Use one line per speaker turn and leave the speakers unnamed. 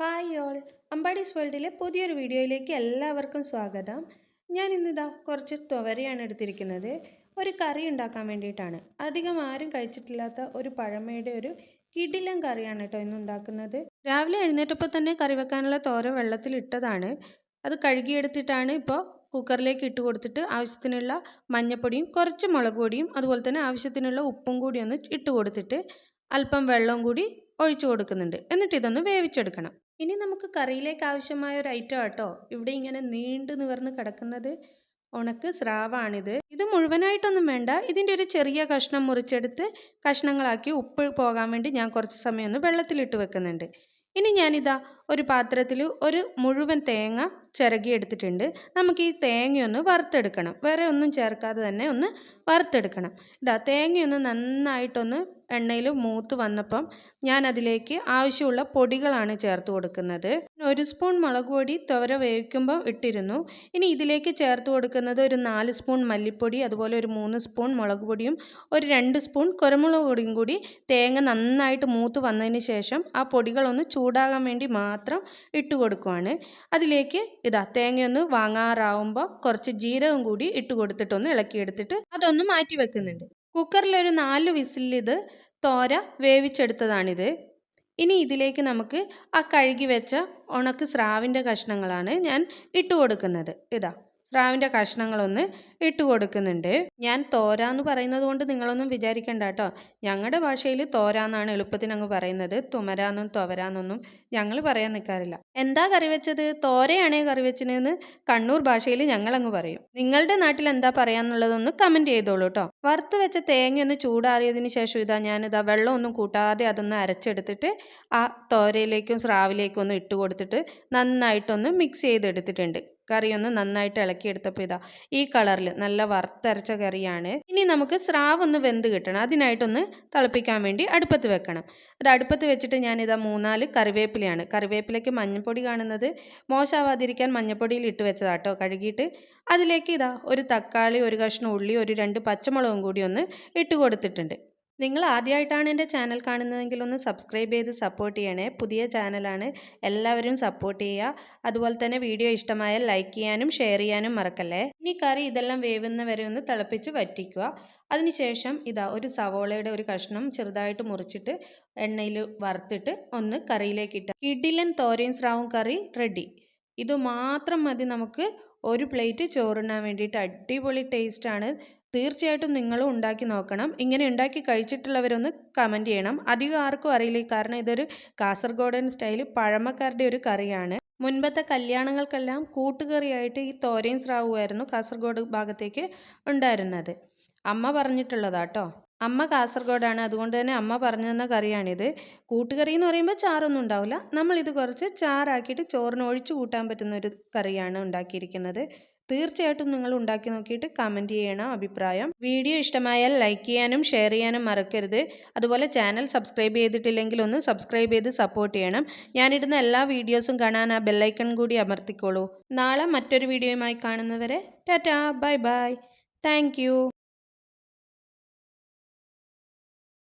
Hi all അമ്പാടീസ് വേൾഡിലെ പുതിയൊരു വീഡിയോയിലേക്ക് എല്ലാവർക്കും സ്വാഗതം. ഞാൻ ഇന്നിതാ കുറച്ച് തുവരയാണ് എടുത്തിരിക്കുന്നത്. ഒരു കറി ഉണ്ടാക്കാൻ വേണ്ടിയിട്ടാണ്. അധികം ആരും കഴിച്ചിട്ടില്ലാത്ത ഒരു പഴമയുടെ ഒരു കിടിലം കറിയാണ് കേട്ടോ ഇന്ന് ഉണ്ടാക്കുന്നത്. രാവിലെ എഴുന്നേറ്റപ്പോൾ തന്നെ കറി വെക്കാനുള്ള തോര വെള്ളത്തിൽ ഇട്ടതാണ്. അത് കഴുകിയെടുത്തിട്ടാണ് ഇപ്പോൾ കുക്കറിലേക്ക് ഇട്ട് കൊടുത്തിട്ട് ആവശ്യത്തിനുള്ള മഞ്ഞപ്പൊടിയും കുറച്ച് മുളക് പൊടിയും അതുപോലെ തന്നെ ആവശ്യത്തിനുള്ള ഉപ്പും കൂടി ഒന്ന് ഇട്ട് കൊടുത്തിട്ട് അല്പം വെള്ളവും കൂടി ഒഴിച്ചു കൊടുക്കുന്നുണ്ട്. എന്നിട്ട് ഇതൊന്ന് വേവിച്ചെടുക്കണം. ഇനി നമുക്ക് കറിയിലേക്ക് ആവശ്യമായ ഒരു ഐറ്റം ആട്ടോ. ഇവിടെ ഇങ്ങനെ നീണ്ടു നിവർന്ന് കിടക്കുന്നത് ഉണക്ക് സ്രാവാണിത്. ഇത് മുഴുവനായിട്ടൊന്നും വേണ്ട. ഇതിന്റെ ഒരു ചെറിയ കഷ്ണം മുറിച്ചെടുത്ത് കഷ്ണങ്ങളാക്കി ഉപ്പ് പോകാൻ വേണ്ടി ഞാൻ കുറച്ച് സമയം ഒന്ന് വെള്ളത്തിലിട്ട് വെക്കുന്നുണ്ട്. ഇനി ഞാനിതാ ഒരു പാത്രത്തിൽ ഒരു മുഴുവൻ തേങ്ങ ചിരകിയെടുത്തിട്ടുണ്ട് നമുക്ക് ഈ തേങ്ങയൊന്ന് വറുത്തെടുക്കണം. വേറെ ഒന്നും ചേർക്കാതെ തന്നെ ഒന്ന് വറുത്തെടുക്കണം. ഇതാ തേങ്ങയൊന്ന് നന്നായിട്ടൊന്ന് എണ്ണയിൽ മൂത്ത് വന്നപ്പം ഞാൻ അതിലേക്ക് ആവശ്യമുള്ള പൊടികളാണ് ചേർത്ത് കൊടുക്കുന്നത്. ഒരു സ്പൂൺ മുളക് പൊടി തുവര വേവിക്കുമ്പോൾ ഇട്ടിരുന്നു. ഇനി ഇതിലേക്ക് ചേർത്ത് കൊടുക്കുന്നത് ഒരു നാല് സ്പൂൺ മല്ലിപ്പൊടി അതുപോലെ ഒരു മൂന്ന് സ്പൂൺ മുളക് പൊടിയും ഒരു രണ്ട് സ്പൂൺ കുരമുളക് പൊടിയും കൂടി തേങ്ങ നന്നായിട്ട് മൂത്ത് വന്നതിന് ശേഷം ആ പൊടികളൊന്ന് ചൂടാകാൻ വേണ്ടി മാത്രം ഇട്ട് കൊടുക്കുവാണ്. അതിലേക്ക് ഇതാ തേങ്ങയൊന്ന് വാങ്ങാറാവുമ്പോൾ കുറച്ച് ജീരകം കൂടി ഇട്ട് കൊടുത്തിട്ടൊന്ന് ഇളക്കിയെടുത്തിട്ട് അതൊന്ന് മാറ്റി വെക്കുന്നുണ്ട്. കുക്കറിലൊരു നാല് വിസിലിത് തോര വേവിച്ചെടുത്തതാണിത്. ഇനി ഇതിലേക്ക് നമുക്ക് ആ കഴുകി വെച്ച ഉണക്ക് സ്രാവിന്റെ കഷ്ണങ്ങളാണ് ഞാൻ ഇട്ട് കൊടുക്കുന്നത് ഇതാ. സ്രാവിന്റെ കഷ്ണങ്ങളൊന്ന് ഇട്ട് കൊടുക്കുന്നുണ്ട്. ഞാൻ തോര എന്ന് പറയുന്നത് കൊണ്ട് നിങ്ങളൊന്നും വിചാരിക്കണ്ട കേട്ടോ. ഞങ്ങളുടെ ഭാഷയിൽ തോര എന്നാണ് എളുപ്പത്തിന് അങ്ങ് പറയുന്നത്. തുമരാന്നും തുവരാന്നൊന്നും ഞങ്ങൾ പറയാൻ നിൽക്കാറില്ല എന്താ കറി വെച്ചത്? തോരയാണേ കറി വെച്ചതെന്ന് കണ്ണൂർ ഭാഷയിൽ ഞങ്ങളങ്ങ് പറയും. നിങ്ങളുടെ നാട്ടിൽ എന്താ പറയാന്നുള്ളതൊന്ന് കമന്റ് ചെയ്തോളൂ കേട്ടോ. വറുത്ത് വെച്ച തേങ്ങ ഒന്ന് ചൂടാറിയതിന് ശേഷം ഇതാ ഞാനിതാ വെള്ളമൊന്നും കൂട്ടാതെ അതൊന്ന് അരച്ചെടുത്തിട്ട് ആ തോരയിലേക്കും സ്രാവിലേക്കും ഒന്ന് ഇട്ട് കൊടുത്തിട്ട് നന്നായിട്ടൊന്ന് മിക്സ് ചെയ്തെടുത്തിട്ടുണ്ട്. കറി ഒന്ന് നന്നായിട്ട് ഇളക്കിയെടുത്തപ്പോൾ ഇതാ ഈ കളറിൽ നല്ല വറുത്തരച്ച കറിയാണ്. ഇനി നമുക്ക് സ്രാവ് ഒന്ന് വെന്ത് കിട്ടണം. അതിനായിട്ടൊന്ന് തിളപ്പിക്കാൻ വേണ്ടി അടുപ്പത്ത് വെക്കണം. അത് അടുപ്പത്ത് വെച്ചിട്ട് ഞാനിതാ മൂന്നാൽ കറിവേപ്പിലയാണ്. കറിവേപ്പിലയ്ക്ക് മഞ്ഞൾപ്പൊടി കാണുന്നത്. മോശമാവാതിരിക്കാൻ മഞ്ഞൾപ്പൊടിയിൽ ഇട്ട് വെച്ചതാട്ടോ. കഴുകിയിട്ട് അതിലേക്ക് ഇതാ ഒരു തക്കാളി ഒരു കഷ്ണം ഉള്ളി ഒരു രണ്ട് പച്ചമുളകും കൂടി ഒന്ന് ഇട്ട് കൊടുത്തിട്ടുണ്ട്. നിങ്ങൾ ആദ്യമായിട്ടാണ് എന്റെ ചാനൽ കാണുന്നതെങ്കിൽ ഒന്ന് സബ്സ്ക്രൈബ് ചെയ്ത് സപ്പോർട്ട് ചെയ്യണേ. പുതിയ ചാനലാണ്. എല്ലാവരും സപ്പോർട്ട് ചെയ്യുക. അതുപോലെ തന്നെ വീഡിയോ ഇഷ്ടമായാൽ ലൈക്ക് ചെയ്യാനും ഷെയർ ചെയ്യാനും മറക്കല്ലേ? ഇനി കറി ഇതെല്ലാം വേവുന്ന വരെ ഒന്ന് തിളപ്പിച്ച് വറ്റിക്കുക. അതിനുശേഷം ഇതാ ഒരു സവോളയുടെ ഒരു കഷ്ണം ചെറുതായിട്ട് മുറിച്ചിട്ട് എണ്ണയിൽ വറുത്തിട്ട് ഒന്ന് കറിയിലേക്ക് ഇട്ട ഇഡിലൻ തോരയും സ്രാവും കറി റെഡി ഇത് മാത്രം മതി നമുക്ക് ഒരു പ്ലേറ്റ് ചോറുണ്ണാൻ വേണ്ടിയിട്ട്. അടിപൊളി ടേസ്റ്റാണ് തീർച്ചയായിട്ടും നിങ്ങളും ഉണ്ടാക്കി നോക്കണം. ഇങ്ങനെ ഉണ്ടാക്കി കഴിച്ചിട്ടുള്ളവരൊന്ന് കമന്റ് ചെയ്യണം. അധികം ആർക്കും അറിയില്ല. കാരണം ഇതൊരു കാസർഗോഡൻ സ്റ്റൈൽ പഴമക്കാരുടെ ഒരു കറിയാണ്. മുൻപത്തെ കല്യാണങ്ങൾക്കെല്ലാം കൂട്ടുകറിയായിട്ട് ഈ തോരയും സ്രാവുമായിരുന്നു കാസർഗോഡ് ഭാഗത്തേക്ക് ഉണ്ടായിരുന്നത്. അമ്മ പറഞ്ഞിട്ടുള്ളതാട്ടോ അമ്മ കാസർഗോഡാണ്. അതുകൊണ്ട് തന്നെ അമ്മ പറഞ്ഞു തന്ന കറിയാണിത്. കൂട്ടുകറി എന്ന് പറയുമ്പോൾ ചാറൊന്നും ഉണ്ടാവില്ല. നമ്മളിത് കുറച്ച് ചാറാക്കിയിട്ട് ചോറിന് ഒഴിച്ചു കൂട്ടാൻ പറ്റുന്ന ഒരു കറിയാണ് ഉണ്ടാക്കിയിരിക്കുന്നത്. തീർച്ചയായിട്ടും നിങ്ങൾ ഉണ്ടാക്കി നോക്കിയിട്ട് കമന്റ് ചെയ്യണം അഭിപ്രായം. വീഡിയോ ഇഷ്ടമായാൽ ലൈക്ക് ചെയ്യാനും ഷെയർ ചെയ്യാനും മറക്കരുത്. അതുപോലെ ചാനൽ സബ്സ്ക്രൈബ് ചെയ്തിട്ടില്ലെങ്കിൽ ഒന്ന് സബ്സ്ക്രൈബ് ചെയ്ത് സപ്പോർട്ട് ചെയ്യണം. ഞാനിടുന്ന എല്ലാ വീഡിയോസും കാണാൻ ആ ബെല്ലൈക്കൺ കൂടി അമർത്തിക്കോളൂ. നാളെ മറ്റൊരു വീഡിയോയുമായി കാണുന്നവരെ ടാറ്റാ ബൈ ബൈ താങ്ക്